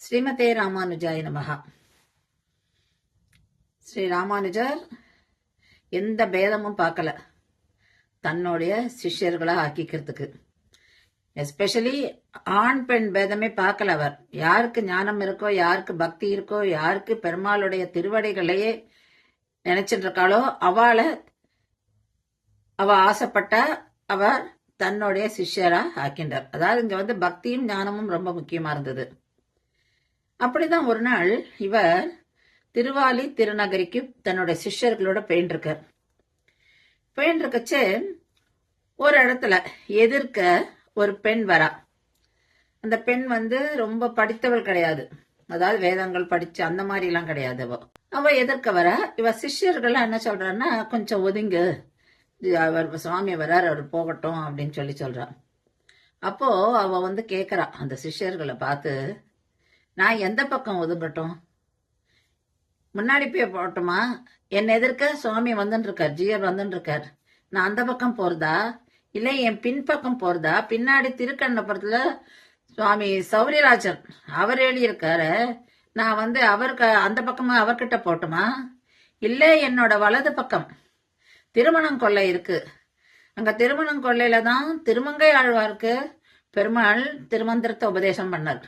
ஸ்ரீமதே ராமானுஜாய நமகா ஸ்ரீ ராமானுஜர் எந்த பேதமும் பார்க்கல. தன்னுடைய சிஷ்யர்களாக ஆக்கிக்கிறதுக்கு. எஸ்பெஷலி ஆண் பெண் பேதமே பார்க்கல அவர். யாருக்கு ஞானம் இருக்கோ யாருக்கு பக்தி இருக்கோ யாருக்கு பெருமாளுடைய திருவடைகளையே நினைச்சிட்டு இருக்காளோ அவளை அவ ஆசைப்பட்ட அவர் தன்னுடைய சிஷ்யரா ஆக்கின்றார். அதாவது இங்க வந்து பக்தியும் ஞானமும் ரொம்ப முக்கியமா இருந்தது. அப்படிதான் ஒரு நாள் இவர் திருவாலி திருநகரிக்கு தன்னுடைய சிஷ்யர்களோட போயின்றிருக்கார். போயின்றிருக்கச்சு ஒரு இடத்துல எதிர்க்க ஒரு பெண் வரா. அந்த பெண் வந்து ரொம்ப படித்தவள் கிடையாது. அதாவது வேதங்கள் படிச்சு அந்த மாதிரி எல்லாம் கிடையாது அவ. அவ எதிர்க்க வர. இவ சிஷ்யர்கள் என்ன சொல்றான்னா கொஞ்சம் ஒதுங்கு. அவர் சுவாமி வரார் அவர் போகட்டும் அப்படின்னு சொல்லி சொல்றான் அப்போ அவ வந்து கேக்குறா. அந்த சிஷ்யர்களை பார்த்து நான் எந்த பக்கம் ஒதுங்கட்டும்? முன்னாடி போய் போகட்டுமா என் எதிர்க்க சுவாமி வந்துட்டுருக்கார் ஜியர் வந்துட்டுருக்கார் நான் அந்த பக்கம் போறதா? இல்லை என் பின்பக்கம் போறதா? பின்னாடி திருக்கண்ணபுரத்தில் சுவாமி சௌரியராஜன் அவர் எழுதியிருக்காரு. நான் வந்து அவருக்கு அந்த பக்கமாக அவர்கிட்ட போட்டுமா? இல்லை என்னோட வலது பக்கம். திருமணம் கொள்ளை இருக்கு. அங்க திருமணம் கொள்ளையில தான் திருமங்கை ஆழ்வாருக்கு பெருமாள் திருமந்திரத்தை உபதேசம் பண்ணார்.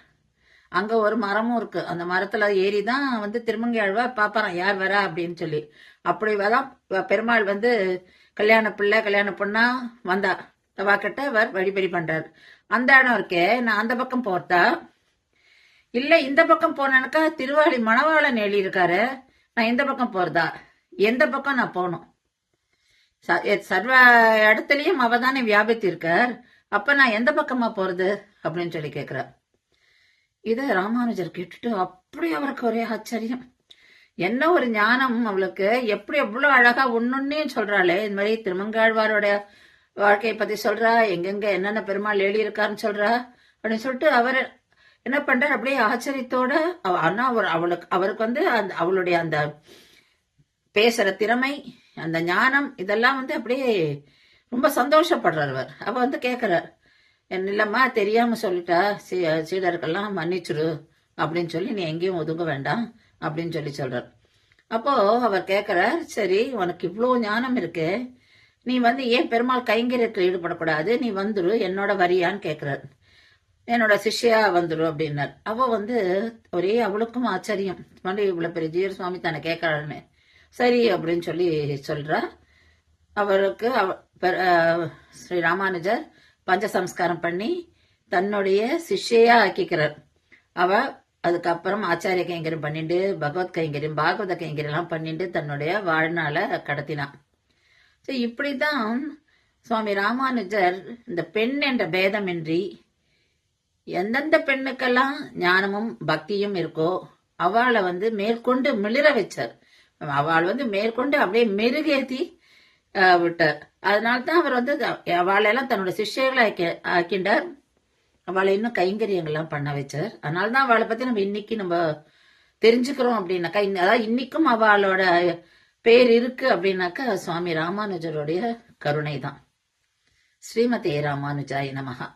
அங்க ஒரு மரமும் இருக்கு. அந்த மரத்துல ஏறி தான் வந்து திருமங்கையாழ்வா பாப்பாராம் யார் வரா? அப்படின்னு சொல்லி. அப்படி தான் பெருமாள் வந்து கல்யாண பிள்ளை கல்யாண பொண்ணா வந்தா. தவாக்கிட்ட கிட்ட அவர் வழிபறி பண்றாரு. அந்த இடம் இருக்கே நான் அந்த பக்கம் போர்த்தா இல்ல இந்த பக்கம் போனாக்கா திருவாளி மணவாளன் எழுதி இருக்காரு நான் இந்த பக்கம் போறதா? எந்த பக்கம் நான் போகணும்? ச- சர்வ இடத்துலயும் அவ தானே வியாபித்து இருக்கார் அப்ப நான் எந்த பக்கமா போறது? அப்படின்னு சொல்லி கேக்குறேன் இதை ராமானுஜர் கேட்டுட்டு அப்படி அவருக்கு ஒரே ஆச்சரியம். என்ன ஒரு ஞானம் அவளுக்கு? எப்படி எவ்வளோ அழகா ஒன்னொன்னே சொல்றாளே. இந்த மாதிரி திருமங்காழ்வாரோட வாழ்க்கையை பத்தி சொல்றா. எங்கெங்க என்னென்ன பெருமாள் எழுதி இருக்காருன்னு சொல்றா. அப்படின்னு சொல்லிட்டு அவர் என்ன பண்றாரு? அப்படியே ஆச்சரியத்தோட அவ- ஆனா அவர் அவளுக்கு அவருக்கு வந்து அந்த அவளுடைய அந்த பேசுற திறமை அந்த ஞானம் இதெல்லாம் வந்து அப்படியே ரொம்ப சந்தோஷப்படுறார் அவர். அவ வந்து கேட்கிறார் என்ன இல்லம்மா தெரியாம சொல்லிட்டா. சீ- சீடர்கள்லாம் மன்னிச்சிரு. அப்படின்னு சொல்லி நீ எங்கேயும் ஒதுங்க வேண்டாம். அப்படின்னு சொல்லி சொல்றார். அப்போ அவர் கேக்குறார் சரி உனக்கு இவ்வளோ ஞானம் இருக்கு. நீ வந்து ஏன் பெருமாள் கைங்கரியத்தில் ஈடுபடக்கூடாது? நீ வந்துரு என்னோட வரியான்னு கேக்குறார். என்னோட சிஷ்யா வந்துடும் அப்படின்னார். அவ வந்து ஒரே அவளுக்கும் ஆச்சரியம். மண்டி இவ்வளோ பெரிய ஜீவர் சுவாமி தானே கேட்கறாருன்னு சரி அப்படின்னு சொல்லி சொல்றா அவருக்கு அவ- பெ- ஸ்ரீ ராமானுஜர் பஞ்சசம்ஸ்காரம் பண்ணி தன்னுடைய சிஷ்யா ஆக்கிக்கிறார். அவ அதுக்கப்புறம் ஆச்சாரிய கைங்கரியம் பண்ணிட்டு பகவத் கைங்கரியம் பாகவத கைங்கரியம் எல்லாம் பண்ணிட்டு தன்னுடைய வாழ்நாளை கடத்தினான் ஸோ இப்படிதான் சுவாமி ராமானுஜர் இந்த பெண் என்ற பேதமின்றி எந்தெந்த பெண்ணுக்கெல்லாம் ஞானமும் பக்தியும் இருக்கோ அவளை வந்து மேற்கொண்டு மிளிர வச்சார். அவள் வந்து மேற்கொண்டு அப்படியே மெருகேத்தி விட்டார். அதனால்தான் அவர் வந்து அவளெல்லாம் தன்னோட சிஷ்யர்களை ஆக்கி- ஆக்கிண்டார் அவளை இன்னும் கைங்கரியங்கள்லாம் பண்ண வச்சார். அதனால தான் அவளை பத்தி நம்ம இன்னைக்கு நம்ம தெரிஞ்சுக்கிறோம் அப்படின்னாக்கா இன்ன- அதாவது இன்னைக்கும் அவளோட பேர் இருக்கு அப்படின்னாக்கா சுவாமி ராமானுஜருடைய கருணை தான் ஸ்ரீமதே ராமானுஜாய நமகா